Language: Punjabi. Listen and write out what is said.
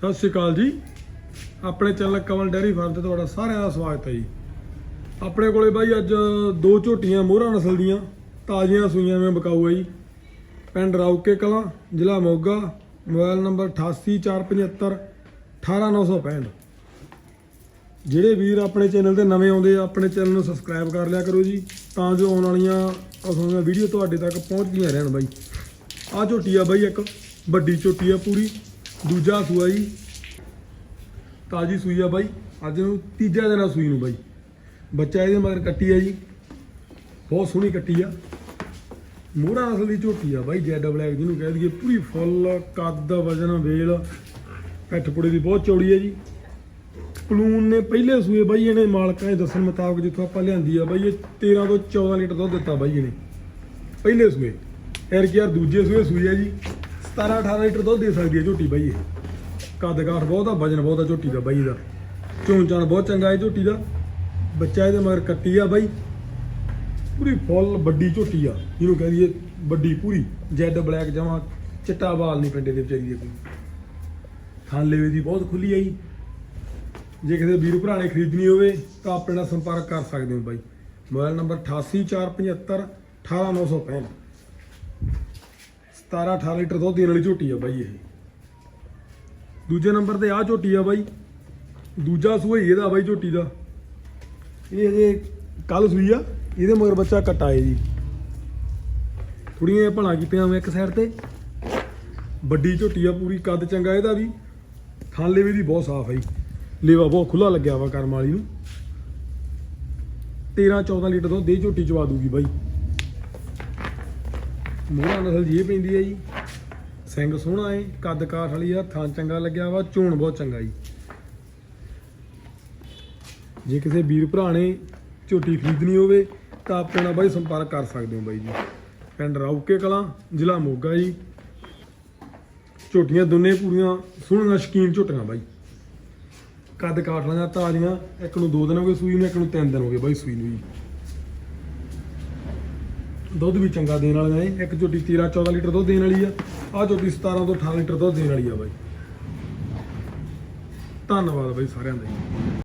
ਸਤਿ ਸ਼੍ਰੀ ਅਕਾਲ ਜੀ। ਆਪਣੇ ਚੈਨਲ ਕਮਲ ਡੈਰੀ ਫਾਰਮ ਤੇ ਤੁਹਾਡਾ ਸਾਰਿਆਂ ਦਾ ਸਵਾਗਤ ਹੈ ਜੀ। ਆਪਣੇ ਕੋਲੇ ਬਾਈ ਅੱਜ ਦੋ ਝੋਟੀਆਂ ਮੋਹਰਾ ਨਸਲ ਦੀਆਂ, ਤਾਜ਼ੀਆਂ ਸੂਈਆਂ ਮੈਂ ਬਕਾਊ ਹੈ ਜੀ। ਪਿੰਡ ਰਾਉਕੇ ਕਲਾਂ, ਜ਼ਿਲ੍ਹਾ ਮੋਗਾ, ਮੋਬਾਈਲ ਨੰਬਰ 8845 18965 ਜਿਹੜੇ ਵੀਰ ਆਪਣੇ ਚੈਨਲ ਤੇ ਨਵੇਂ ਆਉਂਦੇ ਆ, ਆਪਣੇ ਚੈਨਲ ਨੂੰ ਸਬਸਕ੍ਰਾਈਬ ਕਰ ਲਿਆ ਕਰੋ ਜੀ, ਤਾਂ ਜੋ ਆਉਣ ਵਾਲੀਆਂ ਅਸਾਂ ਵੀਡੀਓ ਤੁਹਾਡੇ ਤੱਕ ਪਹੁੰਚਦੀਆਂ ਰਹਿਣ ਬਾਈ। ਆਹ ਝੋਟੀ ਆ ਬਾਈ ਇੱਕ, ਵੱਡੀ ਝੋਟੀ ਆ ਪੂਰੀ। ਦੂਜਾ ਸੂਆ ਜੀ, ਤਾਜੀ ਸੂਈ ਆ ਬਾਈ। ਅੱਜ ਨੂੰ ਤੀਜਾ ਦਿਨ ਆ ਸੂਈ ਨੂੰ ਬਾਈ। ਬੱਚਾ ਇਹਦੇ ਮਗਰ ਕੱਟੀ ਆ ਜੀ। ਬਹੁਤ ਸੋਹਣੀ ਕੱਟੀ ਆ। ਮੋਹਰਾ ਅਸਲ ਦੀ ਝੋਟੀ ਆ ਬਾਈ, ਜੈਡ ਬਲੈਕ ਜਿਹਨੂੰ ਕਹਿ ਦਈਏ। ਪੂਰੀ ਫੁੱਲ, ਕੱਦ, ਵਜਨ, ਵੇਲ, ਪਿੱਠ ਪੁੜੇ ਦੀ ਬਹੁਤ ਚੌੜੀ ਆ ਜੀ। ਪਲੂਨ ਨੇ ਪਹਿਲੇ ਸੂਏ ਬਾਈ ਇਹਨੇ ਮਾਲਕਾਂ ਦੇ ਦੱਸਣ ਮੁਤਾਬਕ ਜਿੱਥੋਂ ਆਪਾਂ ਲਿਆਂਦੀ ਆ ਬਾਈ, ਇਹ 13 ਤੋਂ 14 ਲੀਟਰ ਦੁੱਧ ਦਿੱਤਾ ਬਾਈ ਇਹਨੇ। ਪਹਿਲੇ ਸੂਏ। ਐਰ ਕੀ ਯਾਰ ਦੂਜੇ ਸੂਏ ਸੂਈ ਆ ਜੀ। 17 18 ਲੀਟਰ ਦੁੱਧ ਦੇ ਸਕਦੀ ਹੈ ਝੋਟੀ ਬਾਈ ਇਹ। ਕੱਦ ਕਾਠ ਬਹੁਤ ਆ, ਵਜਨ ਬਹੁਤ ਆ ਝੋਟੀ ਦਾ ਬਾਈ ਇਹਦਾ ਚੋਣ ਚਾਣ ਬਹੁਤ ਚੰਗਾ ਹੈ ਝੋਟੀ ਦਾ। ਬੱਚਾ ਇਹਦੇ ਮਗਰ ਕੱਟੀ ਆ ਬਾਈ। ਪੂਰੀ ਫੁੱਲ ਵੱਡੀ ਝੋਟੀ ਆ। ਜਿਹਨੂੰ ਕਹਿ ਦਈਏ ਵੱਡੀ ਪੂਰੀ। ਜੈਡ ਬਲੈਕ ਜਮਾ ਚਿੱਟਾ ਵਾਲ ਨਹੀਂ ਪਿੰਡੇ ਦੇ ਵਿਚਾਰੀ ਦੇ ਕੋਈ। ਖਾਲੇ ਦੀ ਬਹੁਤ ਖੁੱਲੀ ਆਈ ਜੇ। ਕਿਸੇ ਵੀਰ ਭਰਾ ਨੇ ਖਰੀਦਣੀ ਹੋਵੇ ਤਾਂ ਆਪਣੇ ਨਾਲ ਸੰਪਰਕ ਕਰ ਸਕਦੇ ਹੋ ਬਾਈ। ਮੋਬਾਈਲ ਨੰਬਰ 8845 18965 17 18 ਲੀਟਰ ਦੁੱਧ ਦੇਣ ਵਾਲੀ ਝੋਟੀ ਆ ਬਾਈ ਇਹ। ਦੂਜੇ ਨੰਬਰ ਤੇ ਆਹ ਝੋਟੀ ਆ ਬਾਈ। ਦੂਜਾ ਸੂਈ ਇਹਦਾ ਬਾਈ ਝੋਟੀ ਦਾ। ਇਹ ਹਜੇ ਕੱਲ ਸੂਈ ਆ, ਇਹਦੇ ਮਗਰ ਬੱਚਾ ਕਟਾਏ ਜੀ। ਥੋੜੀਆਂ ਭਲਾ ਕੀਤੀਆਂ ਮੈਂ ਇੱਕ ਸਾਈਡ ਤੇ। ਵੱਡੀ ਝੋਟੀ ਆ ਪੂਰੀ, ਕੱਦ ਚੰਗਾ ਇਹਦਾ ਵੀ। ਥਣ ਲੇਵੇ ਦੀ ਬਹੁਤ ਸਾਫ਼ ਹੈ ਜੀ। ਲੇਵਾ ਬਹੁਤ ਖੁੱਲਾ ਲੱਗਿਆ ਵਾ ਕਰਮ ਵਾਲੀ ਨੂੰ। 13 14 ਲੀਟਰ ਤੋਂ ਦੇ ਝੋਟੀ ਚਵਾ ਦੂਗੀ ਬਾਈ। ਮੋਹਰਾ ਨਸਲ ਜੀ ਪੈਂਦੀ ਹੈ ਜੀ। ਸਿੰਘ ਸੋਹਣਾ ਏ, ਕੱਦ ਕਾਠ ਵਾਲੀ ਆ, ਥਾਂ ਚੰਗਾ ਲੱਗਿਆ ਵਾ ਚੋਣ ਬਹੁਤ ਚੰਗਾ ਜੀ। ਜੇ ਕਿਸੇ ਵੀਰ ਭਰਾ ਨੇ ਝੋਟੀ ਖਰੀਦਣੀ ਹੋਵੇ, ਤਾਂ ਆਪਣੇ ਨਾਲ ਬਾਈ ਸੰਪਰਕ ਕਰ ਸਕਦੇ ਹੋ ਬਾਈ ਜੀ। ਪਿੰਡ ਰਾਉਕੇ ਕਲਾਂ, ਜ਼ਿਲ੍ਹਾ ਮੋਗਾ ਜੀ। ਝੋਟੀਆਂ ਦੋਨੇ ਪੂਰੀਆਂ ਸੋਹਣੀਆਂ, ਸ਼ਕੀਨ ਝੋਟੀਆਂ ਬਾਈ। ਕੱਦ ਕਾਠ ਵਾਲੀਆਂ ਤਾਜ਼ੀਆਂ, ਇੱਕ ਨੂੰ 2 ਦਿਨ ਹੋ ਗਏ ਸੂਈ ਨੂੰ, ਇੱਕ ਨੂੰ 3 ਦਿਨ ਹੋ ਗਏ ਬਾਈ ਸੂਈ ਨੂੰ ਜੀ। ਦੁੱਧ ਵੀ ਚੰਗਾ ਦੇਣ ਵਾਲੀਆਂ ਨੇ ਇੱਕ ਝੋਟੀ 13 14 ਲੀਟਰ ਦੁੱਧ ਦੇਣ ਵਾਲੀ ਆ, ਆਹ ਝੋਟੀ 17 ਤੋਂ 18 ਲੀਟਰ ਦੁੱਧ ਦੇਣ ਵਾਲੀ ਆ ਬਾਈ। ਧੰਨਵਾਦ ਬਾਈ ਸਾਰਿਆਂ ਦਾ ਜੀ।